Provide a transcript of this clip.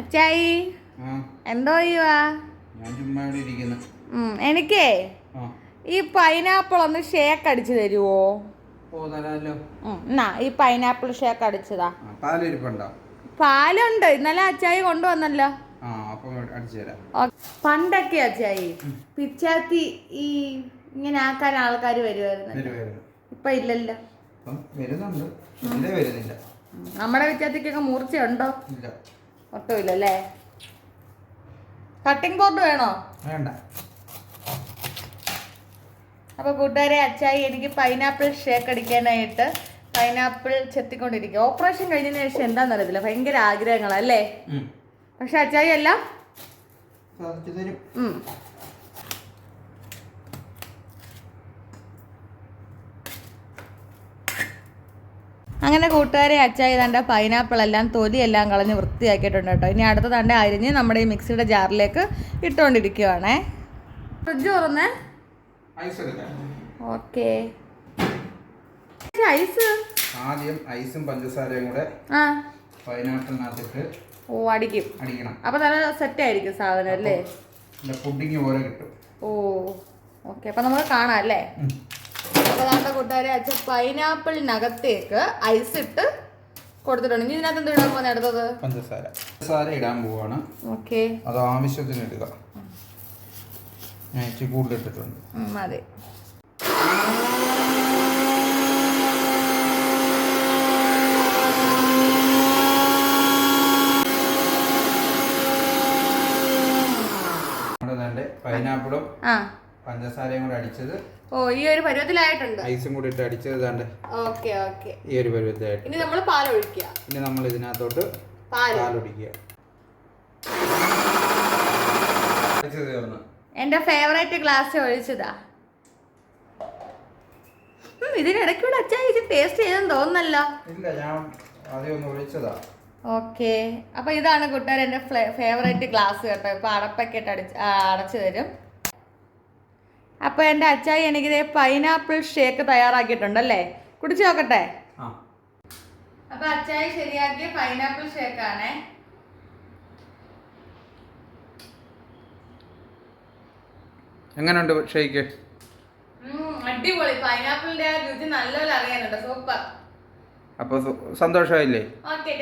അച്ചായി എന്തോ ചെയ്യുവാ? എനിക്കേ ഈ പൈനാപ്പിൾ ഒന്ന് ഷേക്ക് അടിച്ചു തരുവോ? എന്നാ ഈ പൈനാപ്പിൾ ഷേക്ക് അടിച്ചതാ. പാലുണ്ട് ഇന്നലെ അച്ചായി കൊണ്ടുവന്നല്ലോ. പണ്ടൊക്കെ അച്ചായി പിച്ചാത്തി ഈ ഇങ്ങനെ ആക്കാൻ ആൾക്കാർ വരുവായിരുന്നു. വരും വരും ഇപ്പൊ ഇല്ലല്ലോ നമ്മുടെ പിച്ചാത്തിക്കൊക്കെ മൂർച്ചയുണ്ടോ? ഇല്ല. ഒട്ടും ഇല്ലല്ലേ കട്ടിംഗ് ബോർഡ് വേണോ? വേണ്ട. അപ്പൊ കൂട്ടുകാരെ അച്ചായി എനിക്ക് പൈനാപ്പിൾ ഷേക്ക് അടിക്കാനായിട്ട് പൈനാപ്പിൾ ചെത്തിക്കൊണ്ടിരിക്കുക. ഓപ്പറേഷൻ കഴിഞ്ഞതിന് ശേഷം എന്താണെന്നറിയത്തില്ല. ഭയങ്കര ആഗ്രഹങ്ങളല്ലേ അല്ലേ? പക്ഷെ അച്ചായി എല്ലാം അങ്ങനെ കൂട്ടുകാരെ അച്ചായി തണ്ട പൈനാപ്പിൾ എല്ലാം തൊലിയെല്ലാം കളഞ്ഞ് വൃത്തിയാക്കിയിട്ടുണ്ട് കേട്ടോ. ഇനി അടുത്ത തണ്ട അരിഞ്ഞ് നമ്മുടെ ഈ മിക്സിയുടെ ജാറിലേക്ക് ഇട്ടുകൊണ്ടിരിക്കുവാണേ. ഫ്രിഡ്ജ് തുറന്നേ. ഓക്കെ. ഐസ്? ആദ്യം ഐസും പഞ്ചസാരയും കൂടെ ആ. പൈനാപ്പിളിനകത്തിട്ട് ഓ അടിക്കും. അടിക്കണം. അപ്പൊ നല്ല സെറ്റ് ആയിരിക്കും സാധനം അല്ലേ? പുഡിങ് പോലെ കിട്ടും. Oh okay. അപ്പൊ നമുക്ക് കാണാം അല്ലേ? ഉം. അപ്പൊ നമ്മുടെ കൂട്ടുകാരെ അച്ഛൻ പൈനാപ്പിളിനകത്തേക്ക് ഐസ് ഇട്ട് കൊടുത്തിട്ടുണ്ട്. ഇനി ഇതിനകത്ത് എന്ത് ഇടാൻ പോകുന്ന അടുത്തത്? പഞ്ചസാര. പഞ്ചസാര ഇടാൻ പോവാണ്. ഓക്കെ. അത് ആവശ്യത്തിന് ഇടുക. ഞാൻ ഇച്ചിരി കൂടുതൽ ഇട്ടിട്ടുണ്ട്. മതി. പൈനാപ്പിളും ആ. പഞ്ചസാരയും കൂടെ അടിച്ചത് ഓ ഈ ഒരു പരുവത്തിലായിട്ടുണ്ട്. ഐസും കൂടി ഇട്ട് അടിച്ചത് ദാണ്ട് ഓക്കെ ഓക്കെ. ഈ ഒരു പരുവത്തിലായിട്ട്. ഇനി നമ്മൾ പാൽ ഒഴിക്കുക ഇനി നമ്മൾ ഇതിനകത്തോട്ട് പാൽ ഒഴിക്കുക എന്റെ ഫേവറേറ്റ് ഗ്ലാസ് ഒഴിച്ചതാ. ഉം, ഇതിനിടയ്ക്കൂടെ അച്ഛാ ഇത് ടേസ്റ്റ് ചെയ്തെന്ന് തോന്നുന്നല്ലോ. ഇല്ല ഞാൻ ആദ്യം ഒന്ന് ഒഴിച്ചതാ. ഓക്കെ. അപ്പൊ ഇതാണ് കൂട്ടുകാർ എന്റെ ഫേവറേറ്റ് ഗ്ലാസ് കേട്ടോ. ഇപ്പൊ അടപ്പൊക്കെ ഇട്ട് അടിച്ച് അടച്ചു തരും. അപ്പൊ എന്റെ അച്ചായി എനിക്കിത് പൈനാപ്പിൾ ഷേക്ക് തയ്യാറാക്കിയിട്ടുണ്ടല്ലേ? കുടിച്ചു നോക്കട്ടെ. അപ്പൊ അച്ചായി ശരിയാക്കിയ പൈനാപ്പിൾ ഷേക്ക് ആണേ. എങ്ങനെയുണ്ട് ഷേക്ക്? അടിപൊളി. പൈനാപ്പിളിന്റെ രുചി നല്ലപോലെ അറിയാനുണ്ട്. സൂപ്പർ. അപ്പൊ സന്തോഷമായില്ലേ? ഓക്കെ